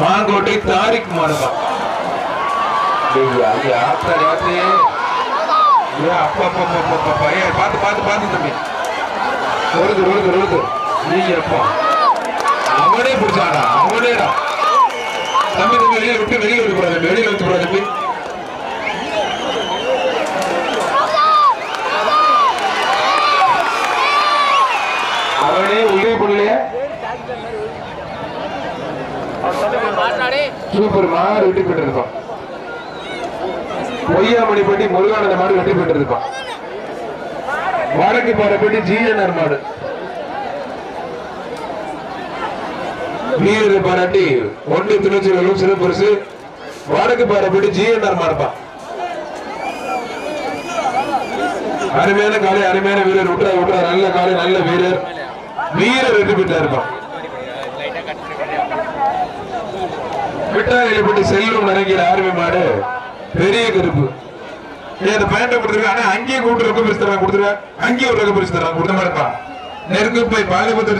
மாங்கோட்டை தாரிக் மாடுதான் ஐயா, ஐயா, ஆத்தாடி, ಅಪ್ಪ ஐயா, அப்பா, அப்பா, அப்பா, அப்பா, அப்பா. ஐயா, தம்பி. ஒழுது, ஒழுது, ஒழுது. நீங்க அப்பா. அவனே பிடிச்சாடா, அவனேடா. தம்பி, தம்பி, வெளியே விட்டு, வெளியே விட்டு போடாத, வெளியில விட்டு போடாத, தம்பி. அவனே உயிரை பண்ணலையே சூப்பர் மாடு வெற்றி பெற்றிருப்பான். பொய்யாமணிப்பட்டி முருகானந்த மாடு வெற்றி பெற்றிருப்பான். வடக்கு பாறைப்பட்டி ஜிஎன்ஆர் மாடு. வீரர் பாராட்டி ஒன்று திருச்சியிலும் சிறப்பரிசு. வடக்கு பாறைப்பட்டி ஜிஎன்ஆர் மாடுப்பான். அருமையான காலை அருமையான வீரர். விட்டுறா விட்டுறா நல்ல காலை நல்ல வீரர். வீரர் வெற்றி பெற்றா இருப்பான் விட்டாயிலப்பட்டி செல்லும் நினைக்கிற ஆர்மி மாடு பெரிய கருப்பு. ஏய், அந்த ஆனா அங்கேயே கூட்டு ரொக்க பரிசு தராங்க ஒரு ரொக்க பரிசு கொடுத்த நெருக்கு போய்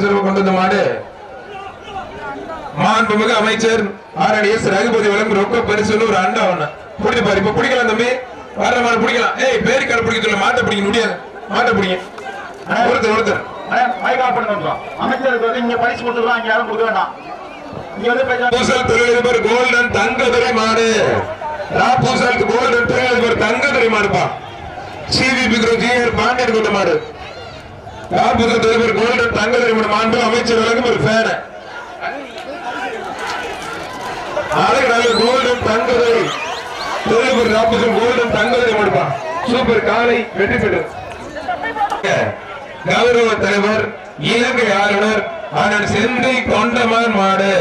செல்வம் கொண்டு வந்த மாடு. மாண்புமிகு அமைச்சர் ஆர் எஸ் ரகுபதி வழங்கும் ரொக்க பரிசுன்னு ஒரு அண்டா ஒண்ணு. பாரு இப்ப பிடிக்கலாம் தம்பி. வர்ற மாடு பிடிக்கலாம். ஏய் பேரு கடை பிடிக்க சொல்ல மாட்டை பிடிக்க முடியாது. மாட்டை பிடிங்க. ஒருத்தர் ஒருத்தர். அமைச்சருக்கு வந்து இங்க பரிசு கொடுத்துருக்கோம் அங்க யாரும் கொடுக்க வேண்டாம். பூசல் தொழிலதிபர் கோல்டன் தங்க மாடு. ராபூசல் கோல்டன் தொழிலதிபர் தங்க மாடுப்பா. சிவிபி குரு ஜிஆர் பாண்டியன் கொண்ட மாடு. தொழிலதிபர் கோல்டன் தங்க மாடு. மாண்பு அமைச்சர் வழங்கும் ஒரு ஃபேன். கோல்டன் தொழிலதிபர் கோல்டன் மாடுப்பா. சூப்பர். காலை வெற்றி பெற்று. கௌரவ தலைவர் இலங்கை ஆளுநர் அண்ணன் செந்தை கொண்டமான் மாடு.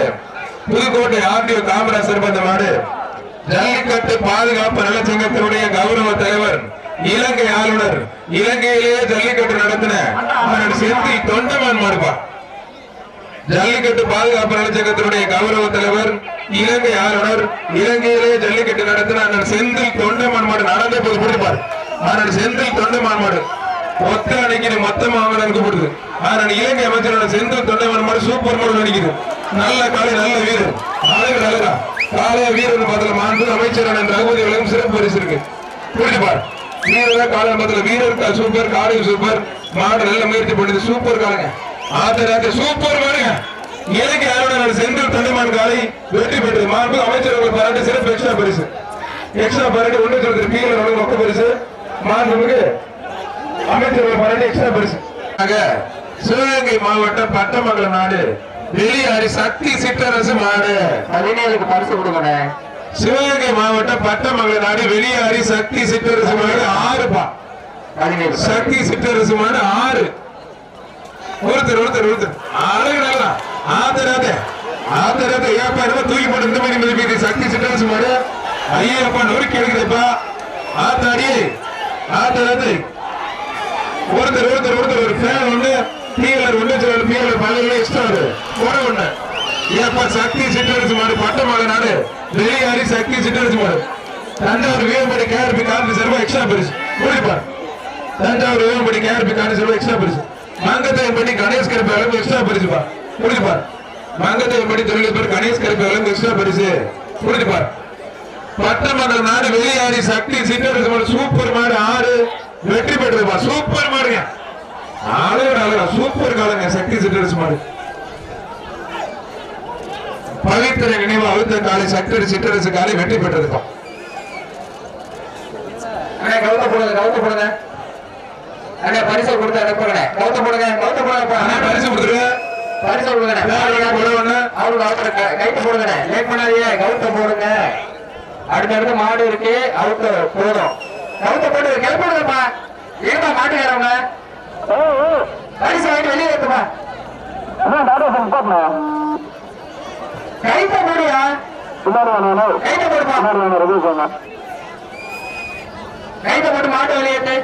புதுக்கோட்டை ஆர்டிஓ காமராஜர் வந்த மாடு ஜல்லிக்கட்டு பாதுகாப்பு நலச்சங்கத்தினுடைய கௌரவ தலைவர் இலங்கை ஆளுநர் இலங்கையிலேயே ஜல்லிக்கட்டு நடத்தின அண்ணன் தொண்டமான் மாடுபா ஜல்லிக்கட்டு பாதுகாப்பு நலச்சங்கத்தினுடைய கௌரவ தலைவர் இலங்கை ஆளுநர் இலங்கையிலேயே ஜல்லிக்கட்டு நடத்தின செந்தில் தொண்டமான் மாடு நடந்தே போது பிடிப்பார் அண்ணன் செந்தில் தொண்டமான் மாடு. ஒத்த அணைக்கு மொத்த மாவட்டம் கூப்பிடுது. ஆனால் இலங்கை அமைச்சரோட செந்தில் தொண்டமான் மாடு சூப்பர் மாடு நடிக்குது நல்ல காலை நல்ல வீரர். அழகு அழகா காலைய வீரர் பார்த்தல மாண்பு அமைச்சரான அண்ணன் ரகுபதி சிறப்பு பரிசு இருக்கு. புரிஞ்சுப்பார் வீரர் காலை பார்த்தல வீரர் சூப்பர் காலை சூப்பர் மாடு நல்ல முயற்சி பண்ணுது சூப்பர் காலைங்க ஆத்தராக்க சூப்பர் மாடுங்க இலங்கை ஆளுநர் செந்தில் தொண்டமான் காலை வெற்றி பெற்றது. மாண்பு அமைச்சர் அவர்கள் பாராட்டு சிறப்பு எக்ஸ்ட்ரா பரிசு. எக்ஸ்ட்ரா பாராட்டு ஒன்று சொல்றது கீழே வழங்கும் மொக்க பரிசு. மாண்புமிகு அமைச்சர்கள் பாராட்டு எக்ஸ்ட்ரா பரிசு. சிவகங்கை மாவட்டம் பட்டமங்கலம் நாடு வெளியாடி சக்தி சிற்றரசு மாடு. பதினேழுக்கு பரிசு கொடுங்கண்ணே. சிவகங்கை மாவட்டம் பட்டமங்கலம் நாடு வெளியாடி சக்தி சிற்றரசு மாடு பதினேழு. சக்தி சிற்றரசு மாடு ஆறு. ஒருத்தர் ஒருத்தர் ஒருத்தர். அழகு நல்லா. ஆதராத ஆதராத ஏப்பா என்னமோ தூக்கி போட்டு இந்த மாதிரி மதிப்பீடு சக்தி சிற்றரசு மாடு. ஐயப்பா நொறுக்கி எடுக்குதுப்பா ஆத்தாடி. ஆதராது ஒருத்தர் ஒருத்தர் ஒருத்தர் ஒரு ஃபேன் ஒண்ணு பீலர் ஒண்ணு சிலர் பீலர் பல்ல எக்ஸ்ட்ரா ஒரு ஒண்ணு. ஏப்பா சக்தி சிட்டரசு மாடு பட்டமாக நாடு. வெளியாரி சக்தி சிட்டரசு மாடு. தஞ்சாவூர் வீரம்படி கேஆர்பி கார்டு செல்வா எக்ஸ்ட்ரா பரிசு. முடிப்பார் தஞ்சாவூர் வீரம்படி கேஆர்பி கார்டு செல்வா எக்ஸ்ட்ரா பரிசு. மங்கத்தையன்படி கணேஷ் கருப்பு அளவு எக்ஸ்ட்ரா பரிசுப்பா முடிப்பார் மங்கத்தையும் படி தொழிலதிபர் கணேஷ் கருப்பு அளவு எக்ஸ்ட்ரா பரிசு. முடிப்பார் பட்டமங்கலம் நாடு வெளியாரி சக்தி சிட்டரசு மாடு சூப்பர் மாடு ஆறு. வெற்றி பெற்றதுப்பா சூப்பர் மாடுங்க. அழகு அழகா சூப்பர் காலங்க. சக்தி சிற்றரசு மாடு. பவித்திர நினைவு அழுத்த காலை சக்கரை சிற்றரசு காலை வெற்றி பெற்றதுப்பா அண்ணே கவுத்த போடுங்க கவுத்த போடுங்க. அண்ணே பரிசு கொடுத்து அனுப்புங்கண்ணே கவுத்த போடுங்க கவுத்த போடுங்கப்பா பரிசு கொடுத்துருங்க. பரிசு ஒண்ணு. அவருக்கு அவருக்கு கைட்டு போடுங்கண்ணே லேட் பண்ணாதீங்க. கவுத்த போடுங்க. அடுத்தடுத்து மாடு இருக்கு. அவுத்த போதும் கவுத்த போட்டு கிளப்பிடுங்கப்பா. ஏன்பா மாட்டுக்காரவங்க? பரிசு வாங்கிட்டு வெளியே ஏத்துப்பா கைத்த போடுயா கைத்த போடுப்பா. கைத்த போட்டு மாட்டு வெளியேத்து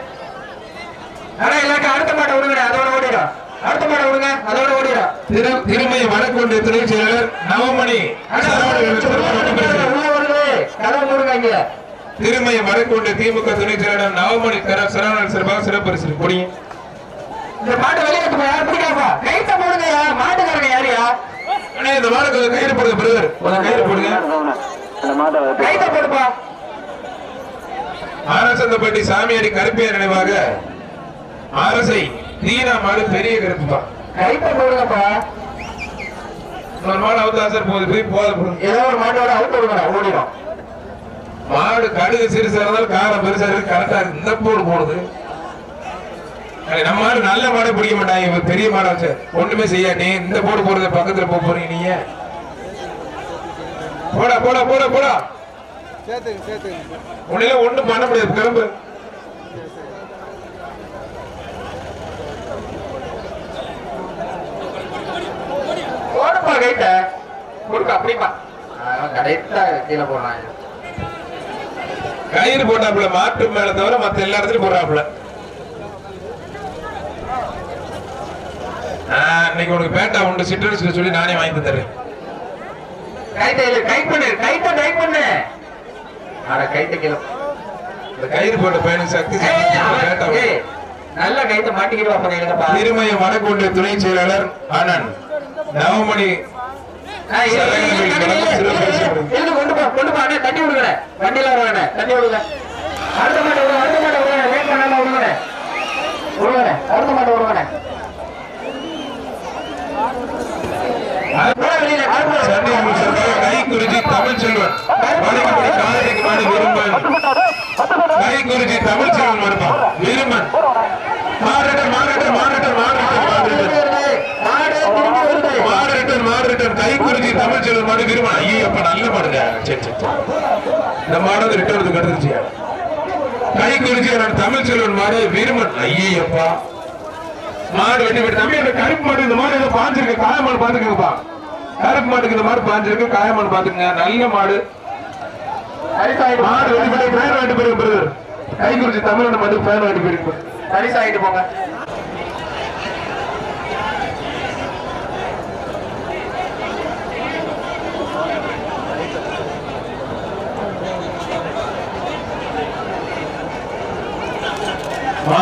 ஆனா இல்லாக்க அடுத்த மாட்டை விடுங்க அதோட ஓடிடும். அடுத்த மாட்டை விடுங்க அதோட ஓடிடும். திரு திருமை வடக்குண்டு துணை செயலர் நவமணி. கதவு மூடுங்க இங்க. திருமை வடக்குண்டு திமுக துணை செயலர் நவமணி கர- சரவணன் சிறப்பாக சிறப்பு பரிசு கொடியும் இந்த மாட்டை வெளியேற்றுப்பா யார் பிடிக்காப்பா கைத்த போடுங்கயா மாட்டுக்காரங்க யாருயா அண்ணே இந்த மாடு கொஞ்சம் கயிறு போடுங்க பிரதர் கொஞ்சம் கயிறு போடுங்க. கைத்த போடுப்பா. ஆரசந்தப்பட்டி சாமியாடி கருப்பியார் நினைவாக அரசை தீனா மாடு பெரிய கருப்புப்பா. கைத்த போடுங்கப்பா. ஒரு மாடு அவுத்தா போகுது போய் போத போடுங்க. ஏதோ ஒரு மாட்டோட அவுட் விடுங்க ஓடிடும். மாடு கடுகு சிறுசா இருந்தாலும் காரம் பெருசா இருக்கு கரெக்டா இருக்கு. இந்த போடு போடுது. நம்ம மாடு நல்ல மாடை பிடிக்க மாட்டாங்க. இவன் பெரிய மாடை வச்சு ஒண்ணுமே செய்யாட்டி இந்த போடு போடுறது பக்கத்துல போக போறீங்க நீங்க. போடா போடா போடா போடா. உன்னையில ஒண்ணும் பண்ண முடியாது. கிளம்பு. போடுப்பா கைத்த கொடுக்க அப்படிப்பா. கடைத்தா கீழே போடுறாங்க. கயிறு போட்டாப்புல மாட்டு மேல தவிர மத்த எல்லா இடத்துலயும் போடுறாப்புல. இன்னைக்கு உனக்கு பேட்டா உண்டு சிற்றரசுல சொல்லி நானே வாங்கி இந்த கயிறு போட்ட பையனுக்கு சக்தி நல்ல கைத்த மாட்டிக்கிட்டு திருமய வடக்கொண்டு துணை செயலாளர் அண்ணன் நவமணி கொண்டு போ கொண்டு போ அண்ணே தண்ணி விடுங்க வண்டியில வருவாங்க தண்ணி விடுங்க அடுத்த மாட்டை விடுங்க அடுத்த மாட்டை விடுங்க லேட் பண்ணாம விடுங்க விடுங்க அடுத்த மாட்டை விடுங்க போடா வெளியில ஆள் போடா. சண்டை அமைச்சர் கை குறிச்சி தமிழ் செல்வன். காலைக்கு மாடு விரும்பன். கை குறிச்சி தமிழ் செல்வன். மாறட்டன் கை தமிழ் செல்வன் மாடு விரும்பன் ஐயோ அப்ப நல்ல மாடுங்க சரி சரி இந்த மாடு வந்து ரிட்டர்ன் கட்டுச்சு கை குறிச்சி தமிழ் செல்வன் மாடு விரும்பன் ஐயப்பா மாடு வெட்டி வெட்டி தம்பி அந்த கருப்பு மாடு இந்த மாடு ஏதோ பாஞ்சிருக்கு. காய பாத்துக்கங்கப்பா. கருப்பு மாட்டுக்கு இந்த மாடு பாஞ்சிருக்கு. காய பாத்துக்கங்க. நல்ல மாடு. மாடு வெட்டி வெட்டி ஃபேன் வாங்கிட்டு போயிருங்க பிரதர் கை குறிச்சி தமிழ்நாடு மாடு ஃபேன் வாங்கிட்டு போயிருங்க சரிசாயிட்டு போங்க.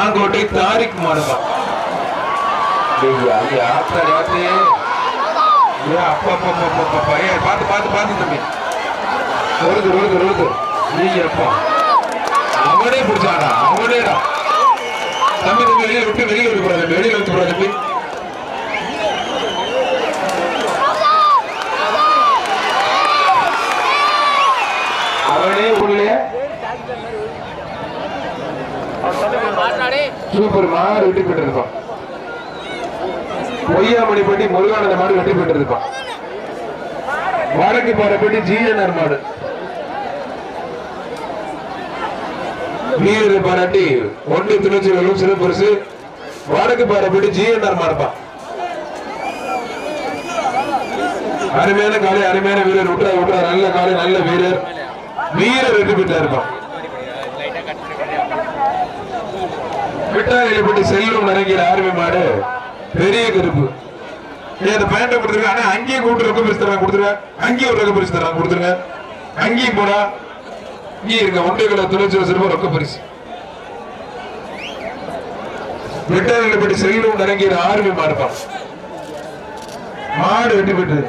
மாங்கோட்டை தாரிக் மாடுப்பா ஐயா ஐயா ஆத்தாடி ஆத்தே ஏ அப்பா அப்பா அப்பா அப்பா, அப்பா தம்பி. வருது வருது வருது நீங்க அப்பா அவனே பிடிச்சாடா அவனேடா. தம்பி தம்பி வெளியில விட்டு வெளியில விட்டு போறாது வெளியில விட்டு போறாது தம்பி. அவனே உள்ளே சூப்பர் மாடு வெட்டி பெற்றிருப்பான். இருப்பான் பொய்யாமணிப்பட்டி முருகானந்த மாடு வெட்டி பெற்றிருப்பான். இருப்பான் வடக்கு பாறைப்பட்டி ஜிஎன்ஆர் மாடு. வீரர் பாராட்டி ஒன்று திருச்சியிலும் சிறப்பரிசு. வடக்கு பாறைப்பட்டி ஜிஎன்ஆர் மாடுப்பான் அருமையான காலை அருமையான வீரர். விட்டுறா விட்டுறா நல்ல காலை நல்ல வீரர். வீரர் வெற்றி பெற்றா இருப்பான் விட்டாயிலப்பட்டி செல்லும் நினைக்கிற ஆர்மி மாடு பெரிய கருப்பு. ஏன் அந்த பேண்ட ஆனா அங்கேயும் கூட்டு ரொக்க பிரிச்சு தராங்க கொடுத்துருங்க. அங்கேயும் ஒரு ரொக்க பரிசு தராங்க கொடுத்துருங்க. அங்கேயும் போனா இங்கே இருக்க ஒன்றைகளை தொண்ணூத்தி வச்சிருப்போம் ரூபாய் ரொக்க பரிசு. விட்டாயிலப்பட்டி செல்லும் நினைக்கிற ஆர்மி மாடுப்பான் மாடு வெட்டி பெற்று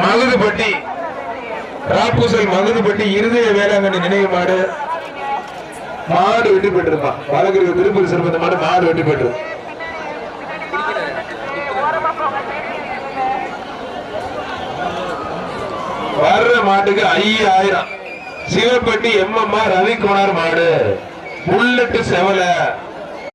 மகுதுப்பட்டி ராப்பூசல் மகுதுப்பட்டி இருதய வேளாங்கண்ணி நினைவு மாடு மாடு வெட்டி பெற்றிருப்பான் வழக்கறிவு திருப்பதி சிறப்பு மாடு மாடு வெட்டி பெற்று வர்ற மாட்டுக்கு ஐயாயிரம். சிவப்பட்டி எம்எம்ஆர் ரவிக்குமார் மாடு. புல்லட்டு செவல.